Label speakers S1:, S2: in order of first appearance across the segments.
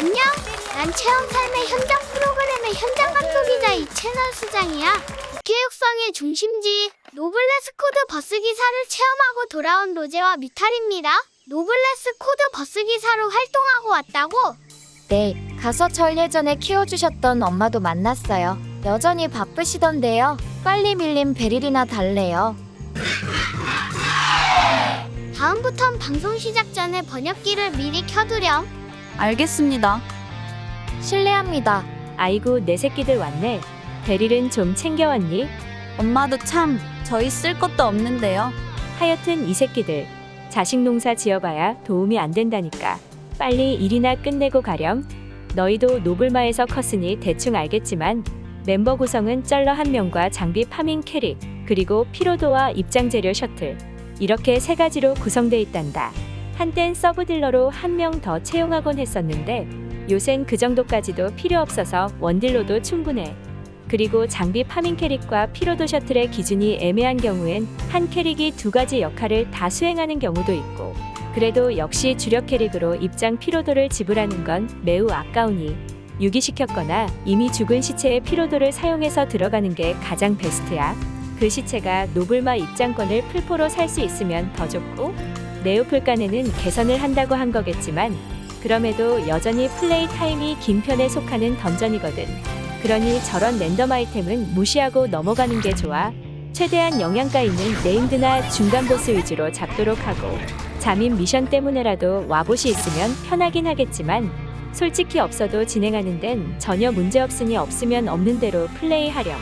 S1: 안녕. 난 체험 삶의 현장 프로그램의 현장 감독이자 이 채널 수장이야. 교육성의 중심지 노블레스 코드 버스 기사를 체험하고 돌아온 로제와 뮤탈입니다. 노블레스 코드 버스 기사로 활동하고 왔다고?
S2: 네, 가서 절 예전에 키워주셨던 엄마도 만났어요. 여전히 바쁘시던데요. 빨리 밀린 베릴이나 달래요.
S1: 다음부턴 방송 시작 전에 번역기를 미리 켜두렴.
S3: 알겠습니다.
S2: 실례합니다.
S4: 아이고 내 새끼들 왔네. 베릴은 좀 챙겨왔니?
S3: 엄마도 참 저희 쓸 것도 없는데요.
S4: 하여튼 이 새끼들 자식 농사 지어봐야 도움이 안 된다니까. 빨리 일이나 끝내고 가렴. 너희도 노블마에서 컸으니 대충 알겠지만 멤버 구성은 쩔러 한 명과 장비 파밍 캐릭 그리고 피로도와 입장 재료 셔틀 이렇게 세 가지로 구성돼 있단다. 한땐 서브 딜러로 한 명 더 채용하곤 했었는데 요샌 그 정도까지도 필요 없어서 원딜로도 충분해. 그리고 장비 파밍 캐릭과 피로도 셔틀의 기준이 애매한 경우엔 한 캐릭이 두 가지 역할을 다 수행하는 경우도 있고 그래도 역시 주력 캐릭으로 입장 피로도를 지불하는 건 매우 아까우니 유기시켰거나 이미 죽은 시체의 피로도를 사용해서 들어가는 게 가장 베스트야. 그 시체가 노블마 입장권을 풀포로 살 수 있으면 더 좋고 네오플간에는 개선을 한다고 한 거겠지만 그럼에도 여전히 플레이 타임이 긴 편에 속하는 던전이거든. 그러니 저런 랜덤 아이템은 무시하고 넘어가는 게 좋아. 최대한 영양가 있는 네임드나 중간 보스 위주로 잡도록 하고 잠입 미션 때문에라도 와봇이 있으면 편하긴 하겠지만 솔직히 없어도 진행하는 데는 전혀 문제 없으니 없으면 없는 대로 플레이하렴.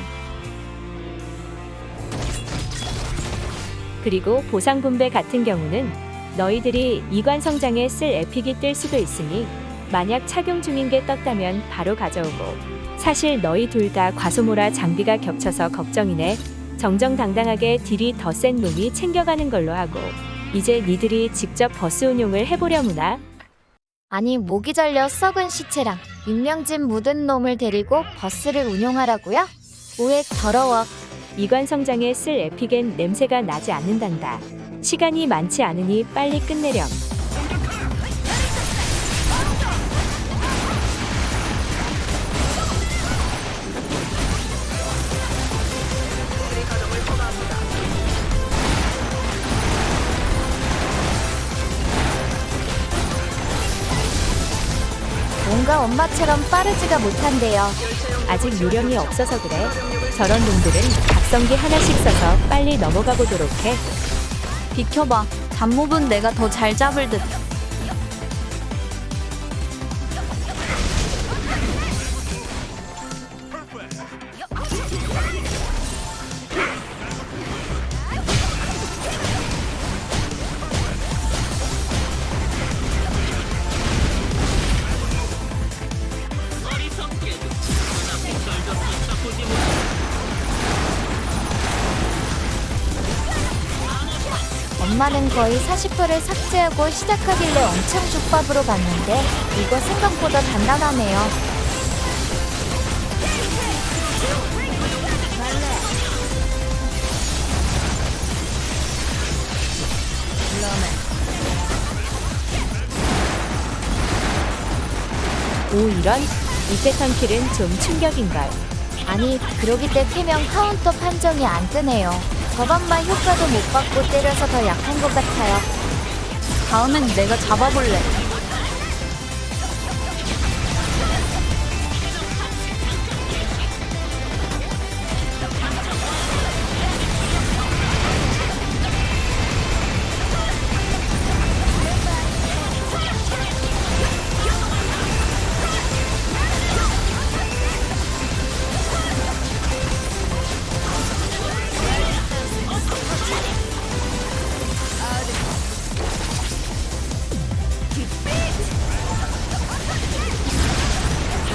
S4: 그리고 보상 분배 같은 경우는 너희들이 이관 성장에 쓸 에픽이 뜰 수도 있으니 만약 착용 중인 게 떴다면 바로 가져오고 사실 너희 둘 다 과소모라 장비가 겹쳐서 걱정이네. 정정당당하게 딜이 더 센 놈이 챙겨가는 걸로 하고 이제 니들이 직접 버스 운용을 해보려무나.
S2: 아니, 목이 잘려 썩은 시체랑 유명진 묻은 놈을 데리고 버스를 운용하라고요? 오해 더러워.
S4: 이관 성장에 쓸 에픽엔 냄새가 나지 않는단다. 시간이 많지 않으니 빨리 끝내렴.
S2: 뭔가 엄마처럼 빠르지가 못한데요.
S4: 아직 요령이 없어서 그래. 저런 놈들은 각성기 하나씩 써서 빨리 넘어가 보도록 해.
S3: 비켜봐. 잡몹은 내가 더 잘 잡을 듯.
S2: 엄마는 거의 40%를 삭제하고 시작하길래 엄청 족밥으로 봤는데 이거 생각보다 단단하네요.
S4: 오 이런 이때 턴킬은 좀 충격인걸.
S2: 아니 그러기 때 태명 카운터 판정이 안 뜨네요. 저반만 효과도 못 받고 때려서 더 약한 것 같아요.
S3: 다음엔 내가 잡아볼래.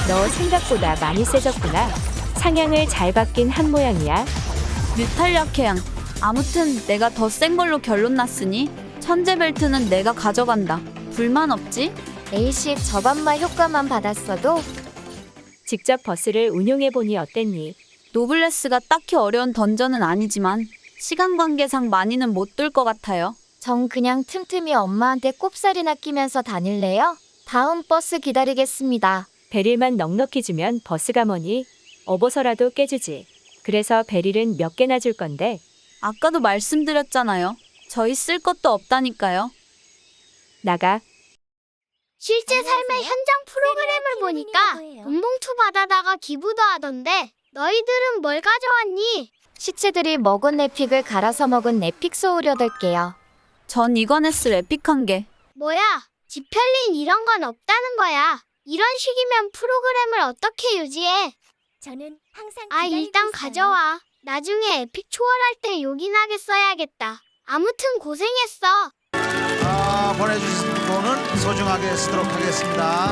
S4: 너 생각보다 많이 세졌구나. 상향을 잘 받긴 한 모양이야.
S3: 뮤탈력 해양. 아무튼 내가 더 센 걸로 결론 났으니 천재 벨트는 내가 가져간다. 불만 없지?
S2: A식 저반만 효과만 받았어도
S4: 직접 버스를 운용해보니 어땠니?
S3: 노블레스가 딱히 어려운 던전은 아니지만 시간 관계상 많이는 못 뚫을 것 같아요.
S2: 정 그냥 틈틈이 엄마한테 꼽살이나 끼면서 다닐래요? 다음 버스 기다리겠습니다.
S4: 베릴만 넉넉히 주면 버스가 뭐니? 업어서라도 깨주지. 그래서 베릴은 몇 개나 줄 건데
S3: 아까도 말씀드렸잖아요. 저희 쓸 것도 없다니까요.
S4: 나가.
S1: 실제 삶의 현장 프로그램을 보니까 돈봉투 받아다가 기부도 하던데 너희들은 뭘 가져왔니?
S2: 시체들이 먹은 에픽을 갈아서 먹은 에픽 소울 8개요.
S3: 전 이거네스 에픽한 게.
S1: 뭐야? 지펠린 이런 건 없다는 거야. 이런 식이면 프로그램을 어떻게 유지해?
S5: 저는 항상
S1: 아
S5: 기다리고
S1: 일단
S5: 있어요.
S1: 가져와. 나중에 에픽 초월할 때 요긴하게 써야겠다. 아무튼 고생했어.
S6: 아, 보내주신 분은 소중하게 쓰도록 하겠습니다.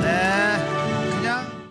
S6: 네,